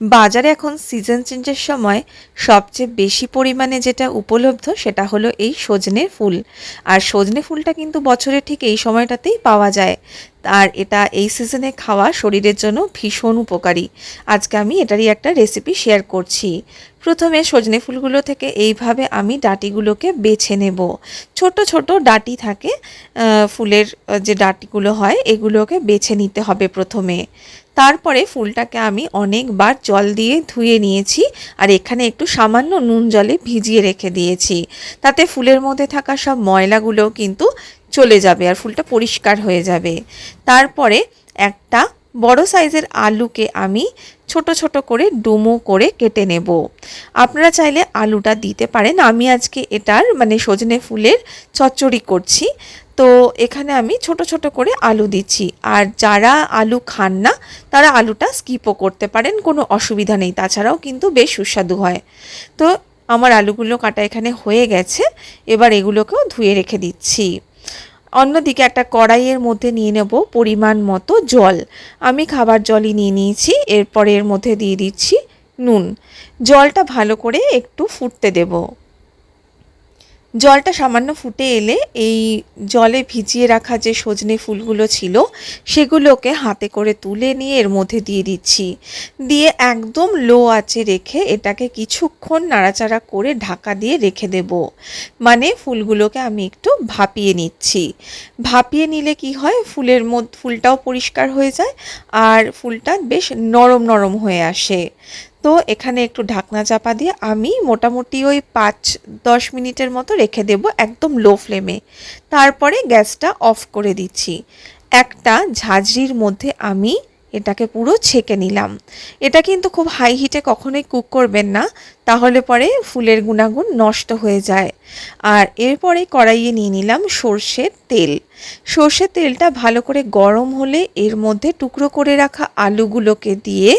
বাজারে এখন সিজন চেঞ্জের সময় সবচেয়ে বেশি পরিমাণে যেটা উপলব্ধ সেটা হলো এই সজনে ফুল। আর সজনে ফুলটা কিন্তু বছরে ঠিক এই সময়টাতেই পাওয়া যায়। আর এটা এই সিজনে খাওয়া শরীরের জন্য ভীষণ উপকারী। আজকে আমি এটারই একটা রেসিপি শেয়ার করছি। প্রথমে সজনে ফুলগুলো থেকে এইভাবে আমি ডাটিগুলোকে বেছে নেব। ছোট ছোট ডাটি থাকে ফুলের যে ডাটিগুলো হয়, এগুলোকে বেছে নিতে হবে প্রথমে। তারপরে ফুলটাকে আমি অনেকবার জল দিয়ে ধুয়ে নিয়েছি আর এখানে একটু সামান্য নুন জলে ভিজিয়ে রেখে দিয়েছি। তাতে ফুলের মধ্যে থাকা সব ময়লাগুলোও কিন্তু চলে যাবে আর ফুলটা পরিষ্কার হয়ে যাবে। তারপরে একটা বড় সাইজের আলুকে আমি ছোট ছোট করে ডুমো করে কেটে নেব। আপনারা চাইলে আলুটা দিতে পারেন। আমি আজকে এটার মানে সজনে ফুলের চচ্চড়ি করছি। তো এখানে আমি ছোট ছোট করে আলু দিচ্ছি। আর যারা আলু খান না, তারা আলুটা স্কিপও করতে পারেন, কোনো অসুবিধা নেই। তাছাড়াও কিন্তু বেশ সুস্বাদু হয়। তো আমার আলুগুলো কাটা এখানে হয়ে গেছে। এবার এগুলোকেও ধুয়ে রেখে দিচ্ছি। অন্যদিকে একটা কড়াইয়ের মধ্যে নিয়ে নেব পরিমাণ মতো জল। আমি খাবার জলই নিয়ে নিয়েছি, এরপরে এর মধ্যে দিয়ে দিচ্ছি নুন। জলটা ভালো করে একটু ফুটতে দেব। জলটা সামান্য ফুটে এলে এই জলে ভিজিয়ে রাখা যে সজনে ফুলগুলো ছিল, সেগুলোকে হাতে করে তুলে নিয়ে এর মধ্যে দিয়ে দিচ্ছি। দিয়ে একদম লো আঁচে রেখে এটাকে কিছুক্ষণ নাড়াচাড়া করে ঢাকা দিয়ে রেখে দেব। মানে ফুলগুলোকে আমি একটু ভাপিয়ে নিচ্ছি। ভাপিয়ে নিলে কি হয়, ফুলের মধ্যে ফুলটাও পরিষ্কার হয়ে যায় আর ফুলটা বেশ নরম নরম হয়ে আসে। তো এখানে একটু ঢাকনা চাপা দিয়ে আমি মোটামুটি ওই পাঁচ, দশ মিনিটের মতো রেখে দেব একদম লো ফ্লেমে তারপরে গ্যাসটা অফ করে দিচ্ছি। একটা ঝাঁঝরির মধ্যে আমি এটাকে পুরো ছেঁকে নিলাম। এটা কিন্তু খুব হাই হিটে কখনোই কুক করবেন না, তাহলে পরে ফুলের গুণাগুণ নষ্ট হয়ে যায়। আর এরপরে কড়াইয়ে নিয়ে নিলাম সর্ষের তেল। সর্ষের তেলটা ভালো করে গরম হলে এর মধ্যে টুকরো করে রাখা আলুগুলোকে দিয়ে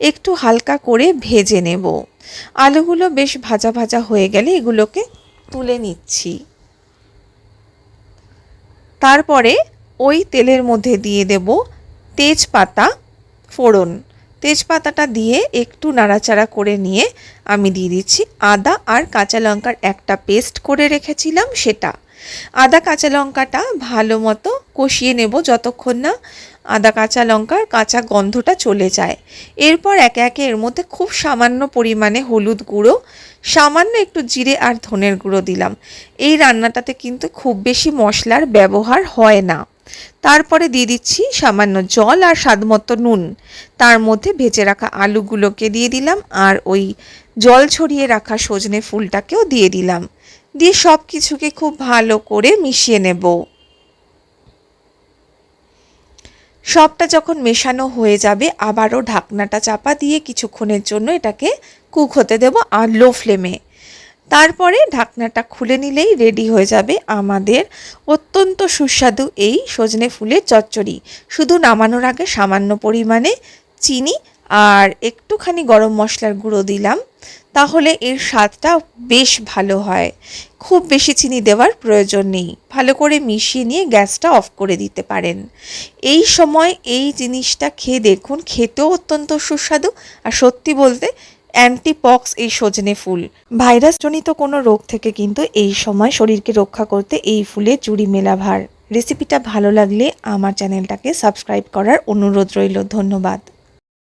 একটু হালকা করে ভেজে নেব। আলুগুলো বেশ ভাজা ভাজা হয়ে গেলে এগুলোকে তুলে নিচ্ছি। তারপরে ওই তেলের মধ্যে দিয়ে দেব তেজপাতা ফোড়ন। তেজপাতাটা দিয়ে একটু নাড়াচাড়া করে নিয়ে আমি দিয়ে দিচ্ছি আদা আর কাঁচা লঙ্কার একটা পেস্ট করে রেখেছিলাম সেটা। আদা কাঁচা লঙ্কাটা ভালো মতো কষিয়ে নেব যতক্ষণ না আদা কাঁচা লঙ্কার কাঁচা গন্ধটা চলে যায়। এরপর একে একে এর মধ্যে খুব সামান্য পরিমাণে হলুদ গুঁড়ো, সামান্য একটু জিরে আর ধনের গুঁড়ো দিলাম। এই রান্নাটাতে কিন্তু খুব বেশি মশলার ব্যবহার হয় না। তারপরে দিয়ে দিচ্ছি সামান্য জল আর স্বাদমতো নুন। তার মধ্যে ভেজে রাখা আলুগুলোকে দিয়ে দিলাম আর ওই জল ছড়িয়ে রাখা সজনে ফুলটাকেও দিয়ে দিলাম। দিয়ে সব কিছুকে খুব ভালো করে মিশিয়ে নেব। সবটা যখন মেশানো হয়ে যাবে, আবারও ঢাকনাটা চাপা দিয়ে কিছুক্ষণের জন্য এটাকে কুক হতে দেব আর লো ফ্লেমে। তারপরে ঢাকনাটা খুলে নিলেই রেডি হয়ে যাবে আমাদের অত্যন্ত সুস্বাদু এই সজনে ফুলের চচ্চড়ি। শুধু নামানোর আগে সামান্য পরিমাণে চিনি আর একটুখানি গরম মশলার গুঁড়ো দিলাম, তাহলে এর স্বাদটা বেশ ভালো হয়। খুব বেশি চিনি দেওয়ার প্রয়োজন নেই। ভালো করে মিশিয়ে নিয়ে গ্যাসটা অফ করে দিতে পারেন। এই সময় এই জিনিসটা খেয়ে দেখুন, খেতেও অত্যন্ত সুস্বাদু। আর সত্যি বলতে অ্যান্টিপক্স এই সজনে ফুল। ভাইরাসজনিত কোনো রোগ থেকে কিন্তু এই সময় শরীরকে রক্ষা করতে এই ফুলে চুড়ি মেলা ভার। রেসিপিটা ভালো লাগলে আমার চ্যানেলটাকে সাবস্ক্রাইব করার অনুরোধ রইল। ধন্যবাদ।